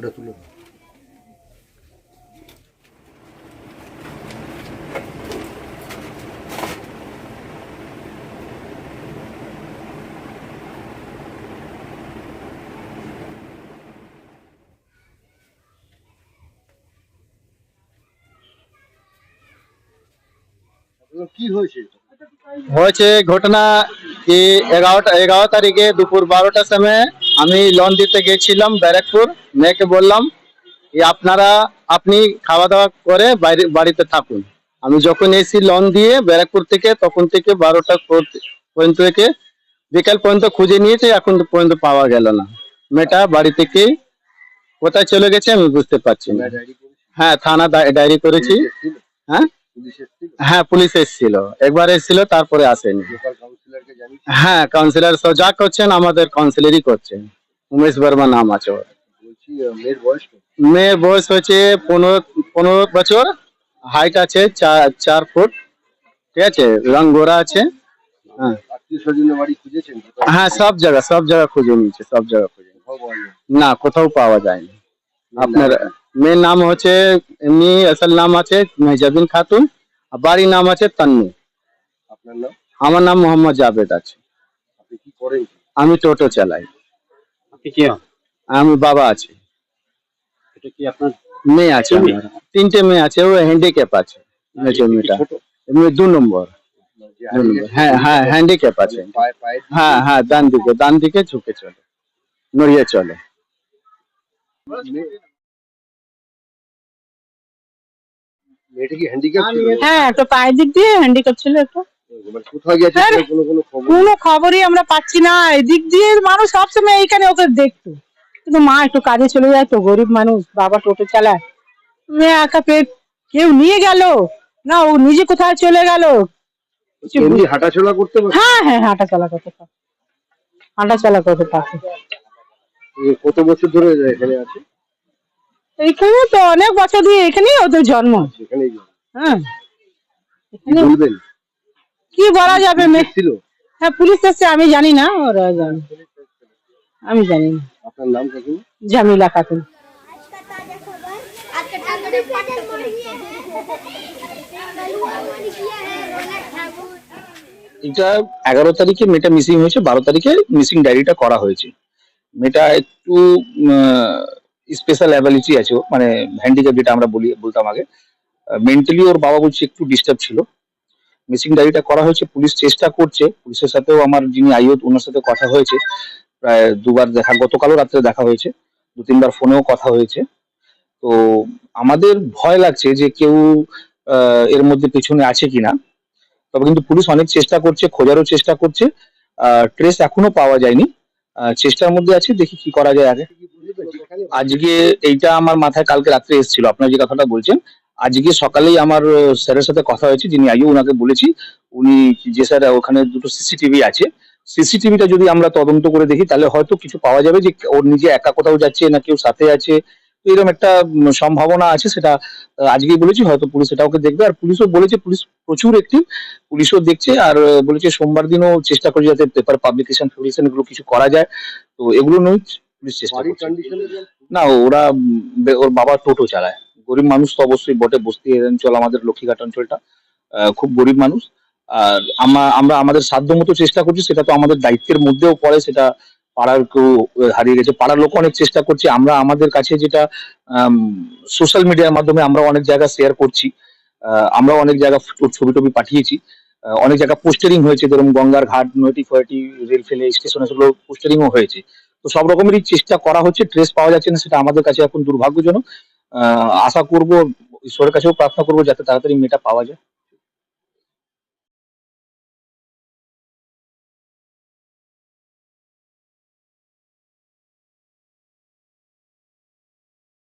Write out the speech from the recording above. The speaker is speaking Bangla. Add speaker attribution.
Speaker 1: ওটা তুলে দাও। আপনার কি হয়েছে
Speaker 2: হয়েছে ঘটনা কি এগারোটা এগারো তারিখে দুপুর বারোটার সময় আমি লোন দিতে গেছিলাম ব্যারাকপুর। মেয়েকে বললাম আপনারা আপনি খাওয়া দাওয়া করে বাইরে বাড়িতে থাকুন। আমি যখন এসি লোন দিয়ে ব্যারাকপুর থেকে তখন থেকে বারোটা পর্যন্ত থেকে বিকাল পর্যন্ত খুঁজে নিয়েছে এখন পর্যন্ত পাওয়া গেল না। মেয়েটা বাড়ি থেকে কোথায় চলে গেছে আমি বুঝতে পারছি না। হ্যাঁ থানা ডায়েরি করেছি। হ্যাঁ? হ্যাঁ পুলিশ এসেছিল। একবার এসেছিল তারপরে আসেনি। হ্যাঁ কাউন্সিলর যা করছেন আমাদের কাউন্সিলরই করছেন উমেশ বর্মা নাম আছে ওর।
Speaker 1: মেয়ের বয়স?
Speaker 2: হচ্ছে পনেরো পনেরো বছর হাইট আছে চার চার ফুট ঠিক আছে? রং গোরা আছে হ্যাঁ? হ্যাঁ সব জায়গা সব জায়গা খুঁজে নিয়েছে সব জায়গা খুঁজে। না কোথাও পাওয়া যায়নি। আপনার মেয়ের নাম হচ্ছে এমনি আসল নাম আছে মেহজাবিন খাতুন আর বাড়ির নাম আছে তান্নু
Speaker 1: আপনার নাম?
Speaker 2: আমার নাম মোহাম্মদ জাভেদ আছে।
Speaker 1: আপনি কি করেন?
Speaker 2: আমি টোটো চালাই।
Speaker 3: আপনি কি? হন?
Speaker 2: আমি বাবা আছি।
Speaker 3: এটা কি আপনার
Speaker 2: মেয়ে আছে? আমার। তিনটে মেয়ে আছে ও হ্যান্ডিক্যাপ আছে। মেজো মেয়েটা
Speaker 1: ছোট?
Speaker 2: এমনি দু নম্বর।
Speaker 1: যে
Speaker 2: দু নম্বর। হ্যাঁ হ্যাঁ হ্যান্ডিক্যাপ আছে।
Speaker 1: পায়ে পায়ে
Speaker 2: হ্যাঁ হ্যাঁ ডান দিকে ডান দিকে ঝুঁকে চলে। নড়িয়ে চলে।
Speaker 1: মেয়েটা কি হ্যান্ডিক্যাপ ছিল?
Speaker 4: হ্যাঁ একটা পায়ের দিক দিয়ে হ্যান্ডিক্যাপ ছিল একটু।
Speaker 1: কোনো কোনো খবর?
Speaker 4: কোনো খবরই আমরা পাচ্ছি না। এদিক দিয়ে মানুষ সবসময় এইখানে ওকে দেখতো। কিন্তু মা একটু কাজে চলে যায় তো গরিব মানুষ বাবা টোটো চালায়। মেয়ে একা পেট কেউ নিয়ে গেল? না ও নিজে কোথায় চলে গেল?
Speaker 1: হাঁটাচলা করতে
Speaker 4: হ্যাঁ হ্যাঁ হাঁটা করতে পারে। হাঁটা করতে পারে।
Speaker 1: কত বছর ধরে এখানে আছে?
Speaker 4: তো অনেক বছর দিয়ে এখানেই ওদের জন্ম। হ্যাঁ। এখানে কি বলা যাবে
Speaker 1: ছিল
Speaker 4: হ্যাঁ পুলিশ এসছে আমি জানি না ওরা জানে। আমি জানি না।
Speaker 1: আপনার নাম কাকিমা?
Speaker 4: জামিলা খাতুন
Speaker 3: এটা এগারো তারিখে মেয়েটা মিসিং হয়েছে বারো তারিখে মিসিং ডায়েরিটা করা হয়েছে। মেয়েটা একটু স্পেশাল অ্যাবিলিটি আছে মানে হ্যান্ডিক্যাপ যেটা আমরা বলি বলতাম আগে। মেন্টালি ওর বাবা বলছে একটু ডিস্টার্ব ছিল। মিসিং ডায়েরিটা করা হয়েছে, পুলিশ চেষ্টা করছে, পুলিশের সাথেও আমার যিনি আইওত ওনার সাথে কথা হয়েছে। প্রায় দুবার দেখা, গতকালও রাত্রে দেখা হয়েছে, দু তিনবার ফোনেও কথা হয়েছে। তো আমাদের ভয় লাগছে যে কেউ এর মধ্যে পেছনে আছে কিনা। তবে কিন্তু পুলিশ অনেক চেষ্টা করছে, খোঁজারও চেষ্টা করছে ট্রেস এখনও পাওয়া যায়নি। চেষ্টার মধ্যে আছে, দেখি কি করা যায় আগে। আজকে এইটা আমার মাথায় কালকে রাত্রে এসেছিল, আপনার যে কথাটা বলছেন আজকে সকালেই আমার স্যারের সাথে কথা হয়েছে যিনি আগে ওনাকে বলেছি উনি যে স্যার ওখানে দুটো সিসিটিভি আছে। সিসিটিভিটা যদি আমরা তদন্ত করে দেখি তাহলে হয়তো কিছু পাওয়া যাবে যে ওর নিজে একা কোথাও যাচ্ছে না কেউ সাথে আছে। এরকম একটা সম্ভাবনা আছে সেটা আজকেই বলেছি হয়তো পুলিশ এটা ওকে দেখবে। আর পুলিশও বলেছে পুলিশ প্রচুর একটি পুলিশও দেখছে আর বলেছে সোমবার দিনও চেষ্টা করছে যাতে পেপার পাবলিকেশন ফাবলিকেশন এগুলো কিছু করা যায়। তো এগুলো নয় পুলিশ চেষ্টা করছে। না ওরা ওর বাবা টোটো চালায়। গরিব মানুষ তো অবশ্যই বটে বস্তি অঞ্চল আমাদের লক্ষ্মীঘাট অঞ্চলটা খুব গরিব মানুষ। আর আমরা আমরা আমাদের সাধ্য মতো চেষ্টা করছি সেটা তো আমাদের দায়িত্বের মধ্যেও পড়ে সেটা পাড়ার কেউ হারিয়ে গেছে। পাড়ার লোক অনেক চেষ্টা করছে। আমরা আমাদের কাছে যেটা সোশ্যাল মিডিয়ার মাধ্যমে আমরা অনেক জায়গা শেয়ার করছি আহ, আমরাও অনেক জায়গা ছবি টবি পাঠিয়েছি। অনেক জায়গা পোস্টারিং হয়েছে ধরুন গঙ্গার ঘাট নয়টি ফয়টি রেল ফেলে স্টেশনে সেগুলো পোস্টারিংও হয়েছে। তো সব রকমেরই চেষ্টা করা হচ্ছে ট্রেস পাওয়া যাচ্ছে না সেটা আমাদের কাছে এখন দুর্ভাগ্যজনক। আশা করব ঈশ্বরের কাছেও প্রার্থনা করব যাতে তাড়াতাড়ি মেয়েটা পাওয়া যায়।